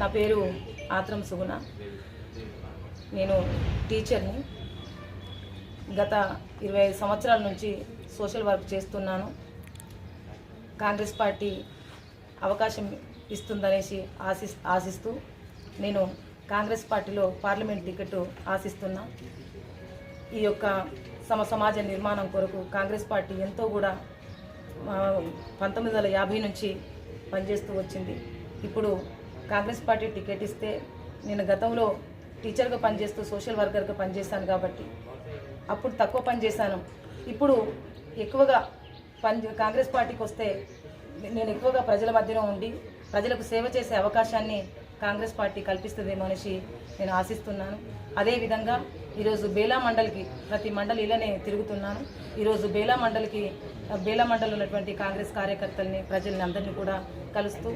నా పేరు ఆత్రం సుగుణ. నేను టీచర్ని. గత ఇరవై ఐదు సంవత్సరాల నుంచి సోషల్ వర్క్ చేస్తున్నాను. కాంగ్రెస్ పార్టీ అవకాశం ఇస్తుందనేసి ఆశి ఆశిస్తూ నేను కాంగ్రెస్ పార్టీలో పార్లమెంట్ టికెట్ ఆశిస్తున్నా. ఈ యొక్క సమ సమాజ నిర్మాణం కొరకు కాంగ్రెస్ పార్టీ ఎంతో కూడా పంతొమ్మిది వందల యాభై నుంచి పనిచేస్తూ వచ్చింది. ఇప్పుడు కాంగ్రెస్ పార్టీ టికెట్ ఇస్తే నేను గతంలో టీచర్గా పనిచేస్తూ సోషల్ వర్కర్గా పనిచేశాను కాబట్టి అప్పుడు తక్కువ పని చేశాను. ఇప్పుడు ఎక్కువగా పని కాంగ్రెస్ పార్టీకి వస్తే నేను ఎక్కువగా ప్రజల మధ్యలో ఉండి ప్రజలకు సేవ చేసే అవకాశాన్ని కాంగ్రెస్ పార్టీ కల్పిస్తుందేమో అనేసి నేను ఆశిస్తున్నాను. అదేవిధంగా ఈరోజు బేలా మండలికి ప్రతి మండలి ఇలానే తిరుగుతున్నాను. ఈరోజు బేలా మండలికి బేలా మండలి ఉన్నటువంటి కాంగ్రెస్ కార్యకర్తల్ని ప్రజల్ని అందరినీ కూడా కలుస్తూ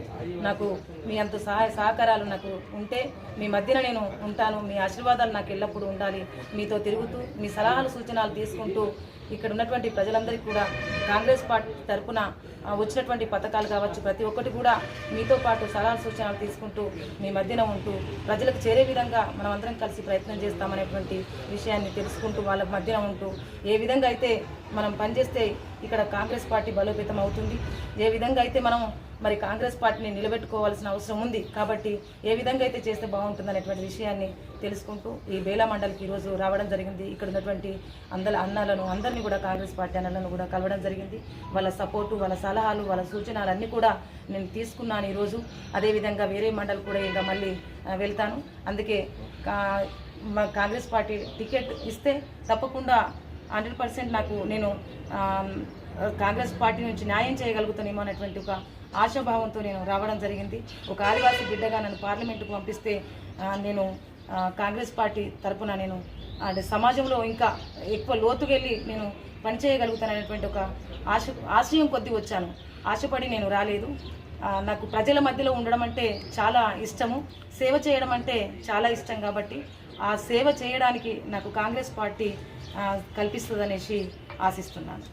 నాకు మీ అంత సహాయ సహకారాలు నాకు ఉంటే మీ మధ్యన నేను ఉంటాను. మీ ఆశీర్వాదాలు నాకు ఎల్లప్పుడూ ఉండాలి. మీతో తిరుగుతూ మీ సలహాలు సూచనలు తీసుకుంటూ ఇక్కడ ఉన్నటువంటి ప్రజలందరికీ కూడా కాంగ్రెస్ పార్టీ తరపున వచ్చినటువంటి పథకాలు కావచ్చు ప్రతి ఒక్కటి కూడా మీతో పాటు సలహా సూచనలు తీసుకుంటూ మీ మధ్యన ఉంటూ ప్రజలకు చేరే విధంగా మనం అందరం కలిసి ప్రయత్నం చేస్తామనేటువంటి విషయాన్ని తెలుసుకుంటూ వాళ్ళ మధ్యన ఉంటూ ఏ విధంగా అయితే మనం పనిచేస్తే ఇక్కడ కాంగ్రెస్ పార్టీ బలోపేతం అవుతుంది ఏ విధంగా అయితే మనం మరి కాంగ్రెస్ పార్టీని నిలబెట్టుకోవాల్సిన అవసరం ఉంది. కాబట్టి ఏ విధంగా అయితే చేస్తే బాగుంటుంది అనేటువంటి విషయాన్ని తెలుసుకుంటూ ఈ బేలా మండలికి ఈరోజు రావడం జరిగింది. ఇక్కడ ఉన్నటువంటి అందరి అన్నాలను అందరినీ కూడా కాంగ్రెస్ పార్టీ అన్నలను కూడా కలవడం జరిగింది. వాళ్ళ సపోర్టు వాళ్ళ సలహాలు వాళ్ళ సూచనలు అన్నీ కూడా నేను తీసుకున్నాను ఈరోజు. అదేవిధంగా వేరే మండలి కూడా ఇంకా మళ్ళీ వెళ్తాను. అందుకే కాంగ్రెస్ పార్టీ టికెట్ ఇస్తే తప్పకుండా హండ్రెడ్ పర్సెంట్ నాకు నేను కాంగ్రెస్ పార్టీ నుంచి న్యాయం చేయగలుగుతానేమో అనేటువంటి ఒక ఆశాభావంతో నేను రావడం జరిగింది. ఒక ఆదివాసీ బిడ్డగా నన్ను పార్లమెంటుకు పంపిస్తే నేను కాంగ్రెస్ పార్టీ తరపున నేను అంటే సమాజంలో ఇంకా ఎక్కువ లోతుకెళ్ళి నేను పనిచేయగలుగుతాననేటువంటి ఒక ఆశ ఆశయం కొద్దీ వచ్చాను. ఆశపడి నేను రాలేదు. నాకు ప్రజల మధ్యలో ఉండడం అంటే చాలా ఇష్టము. సేవ చేయడం అంటే చాలా ఇష్టం కాబట్టి ఆ సేవ చేయడానికి నాకు కాంగ్రెస్ పార్టీ కల్పిస్తుందనేసి ఆశిస్తున్నాను.